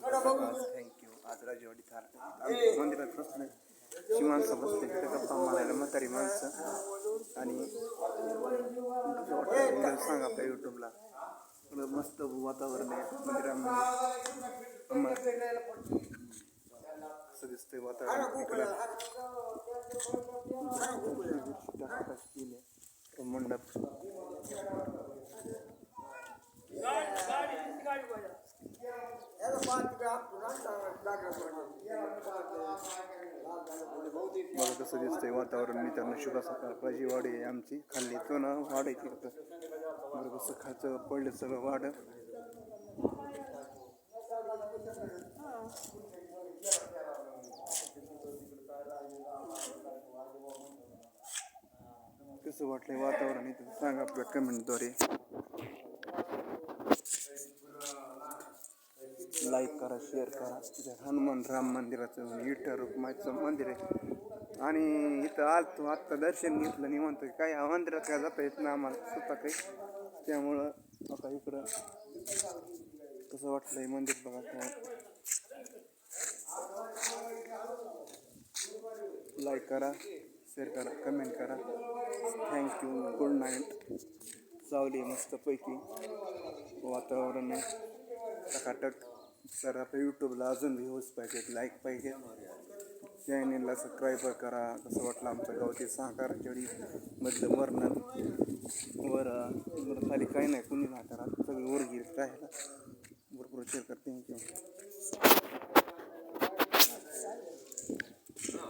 Thank you आज राजेवाडी थार मंदिरात बसले शी माणसं बसले तिथे गप्पा मारायला म्हातारी माणसं आणि सांगा आपल्या युट्यूबला मस्त वातावरण आहे मंदिरामध्ये कसं दिसतंय वातावरण इकडं तो मंडप बघा कसं दिसतंय वातावरण मी त्यांना शुभ सकाळ. वाढ आहे आमची खाल्ली. तो ना वाढायची होतं बरं कसं खायचं पडलं सगळं वाढ. कसं वाटलंय वातावरण इथं? सांगा आपल्या कमेंटद्वारे लाईक करा शेअर करा. इथं हनुमान राम मंदिराचं विठ्ठल रुक्माईचं मंदिर आहे. आणि इथं आलतो आत्ता दर्शन घेतलं नाही म्हणतो काय या मंदिरात काय जाता येत ना आम्हाला स्वतः काही. त्यामुळं आता इकडं कसं वाटलं हे मंदिर बघा लाईक करा शेअर करा कमेंट करा. थँक्यू गुड नाईट चावली मस्तपैकी. वातावरण आहे. टकाटक. सर आपल्या यूट्यूबला अजून व्ह्यूज पाहिजेत लाईक पाहिजे. चॅनेलला सबस्क्राईब करा कसं वाटलं आमचं गावचे सहकार जेवढी मधलं वर्णन वर खाली काही नाही कुणी नाही करा सगळी वर गेली राहायला. भरपूर शेअर कर थँक्यू